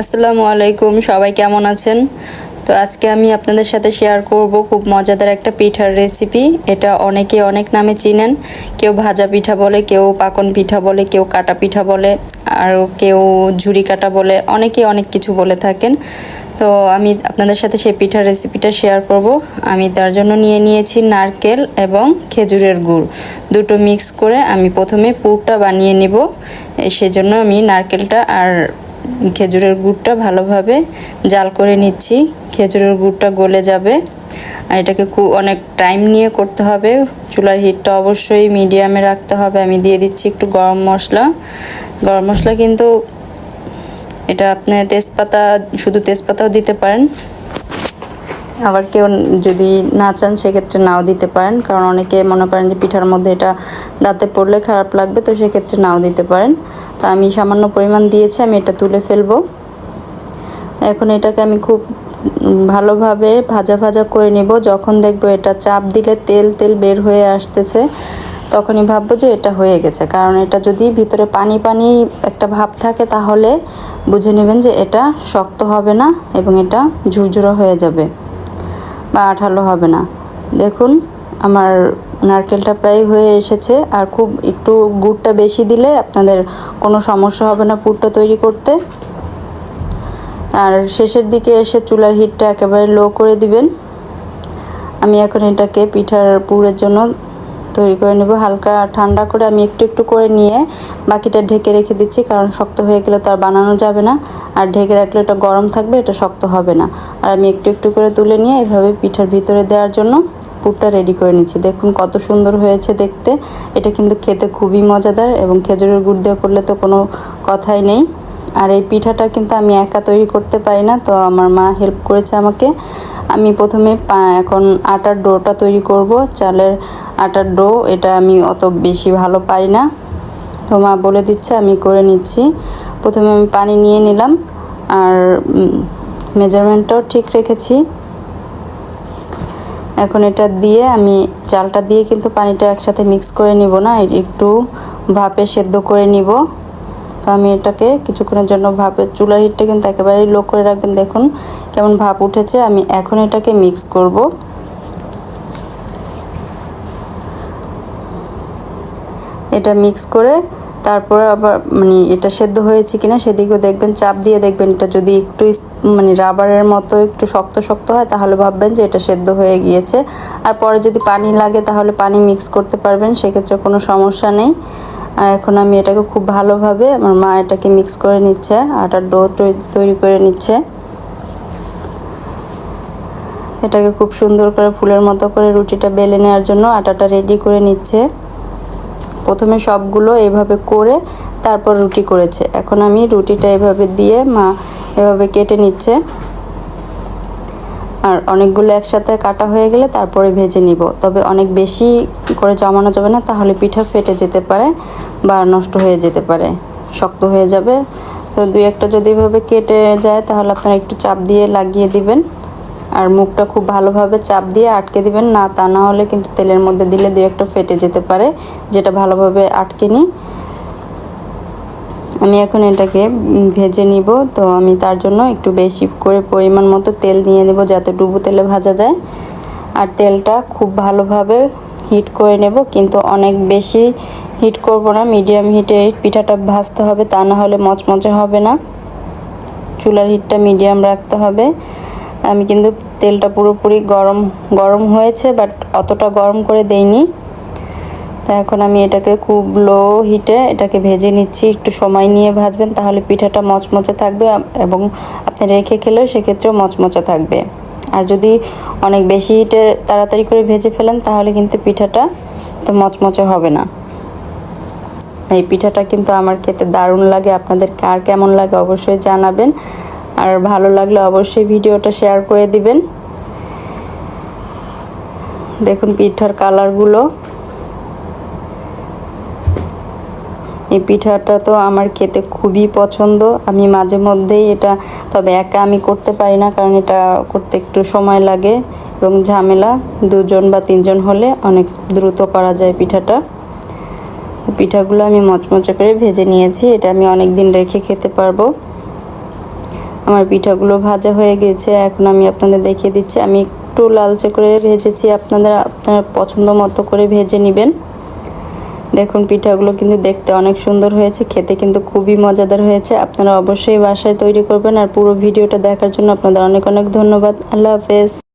আসসালামু আলাইকুম, সবাই কেমন আছেন? তো আজকে আমি আপনাদের সাথে শেয়ার করব খুব মজাদার একটা পিঠার রেসিপি এটা অনেকে অনেক নামে চিনেন। কেউ ভাজা পিঠা বলে, কেউ পাকন পিঠা বলে, কেউ কাটা পিঠা বলে আর কেউ ঝুরি কাটা বলে, অনেকে অনেক কিছু বলে থাকেন। তো আমি আপনাদের সাথে সেই পিঠার রেসিপিটা শেয়ার করব। আমি তার জন্য নিয়ে নিয়েছি নারকেল এবং খেজুরের গুড়। দুটো মিক্স করে আমি প্রথমে পুরটা বানিয়ে নিব। সেজন্য আমি নারকেলটা আর খেজুরের গুড়টা ভালোভাবে জাল করে নিচ্ছি। খেজুরের গুড়টা গলে যাবে। আর এটাকে খুব অনেক টাইম নিয়ে করতে হবে। চুলার হিটটা অবশ্যই মিডিয়ামে রাখতে হবে। আমি দিয়ে দিচ্ছি একটু গরম মশলা। গরম মশলা কিন্তু এটা আপনি তেজপাতা, শুধু তেজপাতাও দিতে পারেন। আবার কেউ যদি না চান, সেক্ষেত্রে নাও দিতে পারেন। কারণ অনেকে মনে করেন যে পিঠার মধ্যে এটা দাঁতে পড়লে খারাপ লাগবে, তো সেক্ষেত্রে নাও দিতে পারেন। তো আমি সামান্য পরিমাণ দিয়েছি, আমি এটা তুলে ফেলব। এখন এটাকে আমি খুব ভালোভাবে ভাজা ভাজা করে নেব। যখন দেখব এটা চাপ দিলে তেল তেল বের হয়ে আসতেছে, তখনই ভাববো যে এটা হয়ে গেছে। কারণ এটা যদি ভিতরে পানি পানি একটা ভাব থাকে, তাহলে বুঝে নেবেন যে এটা শক্ত হবে না এবং এটা ঝুরঝুরা হয়ে যাবে। বা আঠালো হবে না। দেখুন, আমার নারকেলটা প্রায় হয়ে এসেছে। আর খুব একটু গুড়টা বেশি দিলে আপনাদের কোনো সমস্যা হবে না পুরটা তৈরি করতে। আর শেষের দিকে এসে চুলার হিটটা একেবারে লো করে দিবেন। আমি এখন এটাকে পিঠার পুরের জন্য তৈরি করে নেব। হালকা ঠান্ডা করে আমি একটু একটু করে নিয়ে বাকিটা ঢেকে রেখে দিচ্ছি, কারণ শক্ত হয়ে গেলে তো আর বানানো যাবে না। আর ঢেকে রাখলে এটা গরম থাকবে, এটা শক্ত হবে না। আর আমি একটু একটু করে তুলে নিয়ে এভাবে পিঠার ভিতরে দেওয়ার জন্য পুরটা রেডি করে নিচ্ছি। দেখুন কত সুন্দর হয়েছে দেখতে। এটা কিন্তু খেতে খুবই মজাদার এবং খেজুরের গুড় দিয়ে করলে তো কোনো কথাই নেই। আর এই পিঠাটা কিন্তু আমি একা তৈরি করতে পারি না, তো আমার মা হেল্প করেছে আমাকে। আমি প্রথমে এখন আটার ডোটা তৈরি করব, চালের আটার ডো, এটা আমি অত বেশি ভালো পারি না। তো মা বলে দিচ্ছে, আমি করে নিচ্ছি। প্রথমে আমি পানি নিয়ে নিলাম, আর মেজারমেন্টটাও ঠিক রেখেছি। এখন এটা দিয়ে আমি চালটা দিয়ে কিন্তু পানিটা একসাথে মিক্স করে নিব না, একটু ভাপে সেদ্ধ করে নিব। তো আমি এটাকে কিছুক্ষণের জন্য ভাপে চুলার হিটটা কিন্তু একেবারেই লো করে রাখবেন। দেখুন কেমন ভাপ উঠেছে। আমি এখন এটাকে মিক্স করব। এটা মিক্স করে তারপরে আবার মানে এটা সেদ্ধ হয়েছে কিনা সেদিকেও দেখবেন, চাপ দিয়ে দেখবেন। এটা যদি একটু মানে রাবারের মতো একটু শক্ত শক্ত হয় তাহলে ভাববেন যে এটা সেদ্ধ হয়ে গিয়েছে। আর পরে যদি পানি লাগে তাহলে পানি মিক্স করতে পারবেন। সেক্ষেত্রে কোনো সমস্যা নেই। আর এখন আমি এটাকে খুব ভালোভাবে আমার মা এটাকে মিক্স করে নিচ্ছে, আটার ডো তৈরি করে নিচ্ছে। এটাকে খুব সুন্দর করে ফুলের মতো করে রুটিটা বেলে নেওয়ার জন্য আটাটা রেডি করে নিচ্ছে। প্রথমে সবগুলো এভাবে করে তারপর রুটি করেছে। এখন আমি রুটিটা এভাবে দিয়ে মা এভাবে কেটে নিচ্ছে। আর অনেকগুলো একসাথে কাটা হয়ে গেলে তারপরে ভেজে নিব। তবে অনেক বেশি করে জমানো যাবে না, তাহলে পিঠা ফেটে যেতে পারে বা নষ্ট হয়ে যেতে পারে, শক্ত হয়ে যাবে। তো দুই একটা যদি এভাবে কেটে যায়, তাহলে আপনারা একটু চাপ দিয়ে লাগিয়ে দিবেন। আর মুখটা খুব ভালোভাবে চাপ দিয়ে আটকে দিবেন, না তা না হলে কিন্তু তেলের মধ্যে দিলে দুই একটা ফেটে যেতে পারে, যেটা ভালোভাবে আটকে নিই। আমি এখন এটাকে ভেজে নিব। তো আমি তার জন্য একটু বেশি করে পরিমাণ মতো তেল নিয়ে নেব যাতে ডুবো তেলে ভাজা যায়। আর তেলটা খুব ভালোভাবে হিট করে নেব, কিন্তু অনেক বেশি হিট করব না। মিডিয়াম হিটে পিঠাটা ভাজতে হবে, তা না হলে মচমচে হবে না। চুলার হিটটা মিডিয়াম রাখতে হবে। আমি কিন্তু তেলটা পুরোপুরি গরম গরম হয়েছে, বাট অতটা গরম করে দেইনি। এখন আমি এটাকে খুব লো হিটে এটাকে ভেজে নিচ্ছি। একটু সময় নিয়ে ভাজবেন, তাহলে পিঠাটা মচমচে থাকবে এবং আপনি রেখে খেলেও সেক্ষেত্রেও মচমচে থাকবে। আর যদি অনেক বেশি হিটে তাড়াতাড়ি করে ভেজে ফেলেন, তাহলে কিন্তু পিঠাটা তো মচমচে হবে না। এই পিঠাটা কিন্তু আমার খেতে দারুণ লাগে। আপনাদের কার কেমন লাগে অবশ্যই জানাবেন। আর ভালো লাগলে অবশ্যই ভিডিওটা শেয়ার করে দিবেন। দেখুন পিঠার কালারগুলো এই পিঠাটা তো আমার খেতে খুবই পছন্দ। আমি মাঝে মধ্যেই এটা, তবে একা আমি করতে পারি না, কারণ এটা করতে একটু সময় লাগে এবং ঝামেলা। দুজন বা তিনজন হলে অনেক দ্রুত করা যায় পিঠাটা। পিঠাগুলো আমি মচমচে করে ভেজে নিয়েছি, এটা আমি অনেক দিন রেখে খেতে পারব। আমার পিঠাগুলো ভাজা হয়ে গেছে, এখন আমি আপনাদের দেখিয়ে দিচ্ছি। আমি একটু লালচে করে ভেজেছি, আপনাদের, আপনারা পছন্দ মতো করে ভেজে নেবেন। দেখুন, পিঠাগুলো কিন্তু দেখতে অনেক সুন্দর হয়েছে, খেতে কিন্তু খুবই মজাদার হয়েছে। আপনারা অবশ্যই বাসায় তৈরি করবেন আর পুরো ভিডিওটা দেখার জন্য আপনাদের অনেক অনেক ধন্যবাদ। আল্লাহ হাফেজ।